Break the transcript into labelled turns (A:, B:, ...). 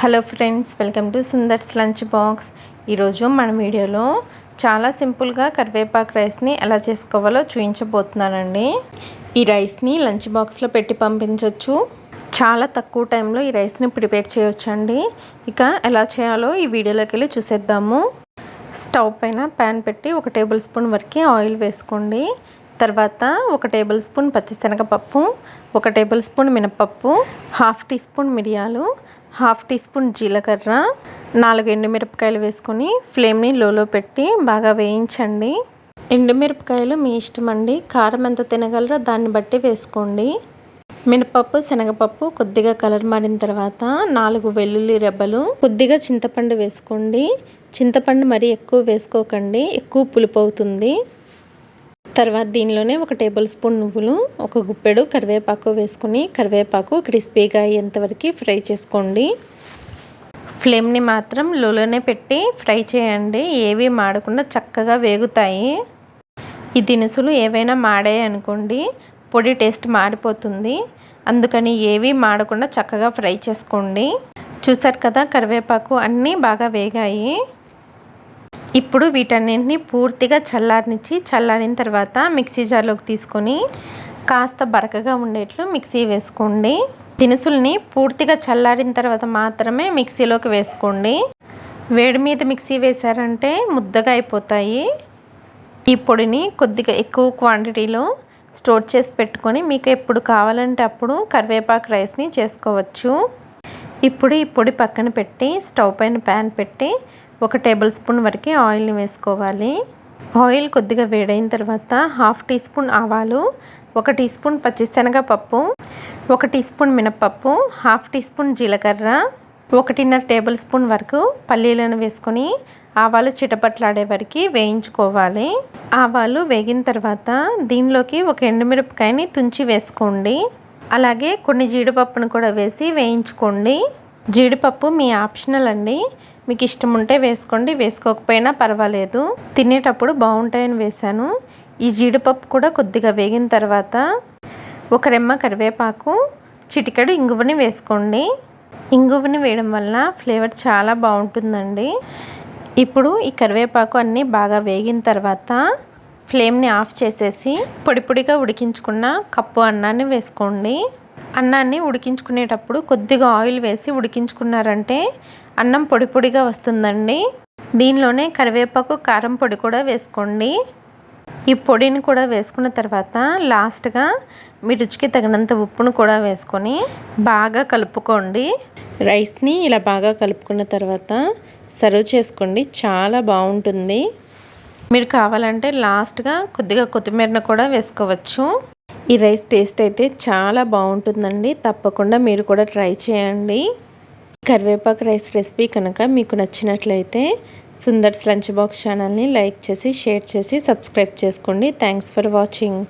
A: Hello friends welcome to Sundar's lunch box. ఈరోజు మన వీడియోలో చాలా సింపుల్గా కరివేపాకు రైస్ని ఎలా చేసుకోవాలో చూపించబోతున్నానండి ఈ రైస్ని లంచ్ బాక్స్లో పెట్టి పంపించవచ్చు చాలా తక్కువ టైంలో ఈ రైస్ని ప్రిపేర్ చేయొచ్చండి. ఇక ఎలా చేయాలో ఈ వీడియోలోకి వెళ్ళి చూసేద్దాము. స్టవ్ పైన ప్యాన్ పెట్టి ఒక టేబుల్ స్పూన్ వరకు ఆయిల్ వేసుకోండి. తర్వాత ఒక టేబుల్ స్పూన్ పచ్చిశనగపప్పు ఒక టేబుల్ స్పూన్ మినపప్పు హాఫ్ టీ స్పూన్ మిరియాలు హాఫ్ టీ స్పూన్ జీలకర్ర నాలుగు ఎండుమిరపకాయలు వేసుకొని ఫ్లేమ్ని లోలో పెట్టి బాగా వేయించండి. ఎండుమిరపకాయలు మీ ఇష్టం అండి కారం ఎంత తినగలరో దాన్ని బట్టి వేసుకోండి. మినపప్పు శనగపప్పు కొద్దిగా కలర్ మారిన తర్వాత నాలుగు వెల్లుల్లి రెబ్బలు కొద్దిగా చింతపండు వేసుకోండి. చింతపండు మరీ ఎక్కువ వేసుకోకండి. ఎక్కువ పులుపు అవుతుంది. తర్వాత దీనిలోనే ఒక టేబుల్ స్పూన్ నువ్వులు ఒక గుప్పెడు కరివేపాకు వేసుకుని కరివేపాకు క్రిస్పీగా అయ్యేంతవరకు ఫ్రై చేసుకోండి. ఫ్లేమ్ని మాత్రం లోలోనే పెట్టి ఫ్రై చేయండి. ఏవి మాడకుండా చక్కగా వేగుతాయి. ఈ దినుసులు ఏవైనా మాడాయి అనుకోండి పొడి టేస్ట్ మాడిపోతుంది. అందుకని ఏవి మాడకుండా చక్కగా ఫ్రై చేసుకోండి. చూసారు కదా కరివేపాకు అన్నీ బాగా వేగాయి. ఇప్పుడు వీటన్నింటినీ పూర్తిగా చల్లారనిచ్చి చల్లారిన తర్వాత మిక్సీ జార్లోకి తీసుకొని కాస్త బరకగా ఉండేట్లు మిక్సీ వేసుకోండి. దినుసుల్ని పూర్తిగా చల్లారిన తర్వాత మాత్రమే మిక్సీలోకి వేసుకోండి. వేడి మీద మిక్సీ వేశారంటే ముద్దగా అయిపోతాయి. ఈ పొడిని కొద్దిగా ఎక్కువ క్వాంటిటీలో స్టోర్ చేసి పెట్టుకొని మీకు ఎప్పుడు కావాలంటే అప్పుడు కరివేపాకు రైస్ని చేసుకోవచ్చు. ఇప్పుడు ఈ పొడి పక్కన పెట్టి స్టవ్ పైన ప్యాన్ పెట్టి ఒక టేబుల్ స్పూన్ వరకు ఆయిల్ని వేసుకోవాలి. ఆయిల్ కొద్దిగా వేడైన తర్వాత హాఫ్ టీ స్పూన్ ఆవాలు ఒక టీ స్పూన్ పచ్చిశనగపప్పు ఒక టీ స్పూన్ మినప్పప్పు హాఫ్ టీ స్పూన్ జీలకర్ర ఒకటిన్నర టేబుల్ స్పూన్ వరకు పల్లీలను వేసుకొని ఆవాలు చిటపట్లాడే వరకు వేయించుకోవాలి. ఆవాలు వేగిన తర్వాత దీనిలోకి ఒక ఎండుమిరపకాయని తుంచి వేసుకోండి. అలాగే కొన్ని జీడిపప్పును కూడా వేసి వేయించుకోండి. జీడిపప్పు మీ ఆప్షనల్ అండి. మీకు ఇష్టం ఉంటే వేసుకోండి వేసుకోకపోయినా పర్వాలేదు. తినేటప్పుడు బాగుంటాయని వేశాను. ఈ జీడిపప్పు కూడా కొద్దిగా వేగిన తర్వాత ఒక రెమ్మ కరివేపాకు చిటికెడు ఇంగువని వేసుకోండి. ఇంగువని వేయడం వల్ల ఫ్లేవర్ చాలా బాగుంటుందండి. ఇప్పుడు ఈ కరివేపాకు అన్నీ బాగా వేగిన తర్వాత ఫ్లేమ్ని ఆఫ్ చేసేసి పొడి పొడిగా ఉడికించుకున్న కప్పు అన్నాన్ని వేసుకోండి. అన్నాన్ని ఉడికించుకునేటప్పుడు కొద్దిగా ఆయిల్ వేసి ఉడికించుకున్నారంటే అన్నం పొడి పొడిగా వస్తుందండి. దీనిలోనే కరివేపాకు కారం పొడి కూడా వేసుకోండి. ఈ పొడిని కూడా వేసుకున్న తర్వాత లాస్ట్గా మీ రుచికి తగినంత ఉప్పును కూడా వేసుకొని బాగా కలుపుకోండి. రైస్ని ఇలా బాగా కలుపుకున్న తర్వాత సర్వ్ చేసుకోండి. చాలా బాగుంటుంది. మీరు కావాలంటే లాస్ట్గా కొద్దిగా కొత్తిమీరను కూడా వేసుకోవచ్చు. ఈ రైస్ టేస్ట్ అయితే చాలా బాగుంటుందండి. తప్పకుండా మీరు కూడా ట్రై చేయండి. కరివేపాకు రైస్ రెసిపీ కనుక మీకు నచ్చినట్లయితే సుందర్స్ లంచ్ బాక్స్ ఛానల్ని లైక్ చేసి షేర్ చేసి సబ్స్క్రైబ్ చేసుకోండి. Thanks for watching.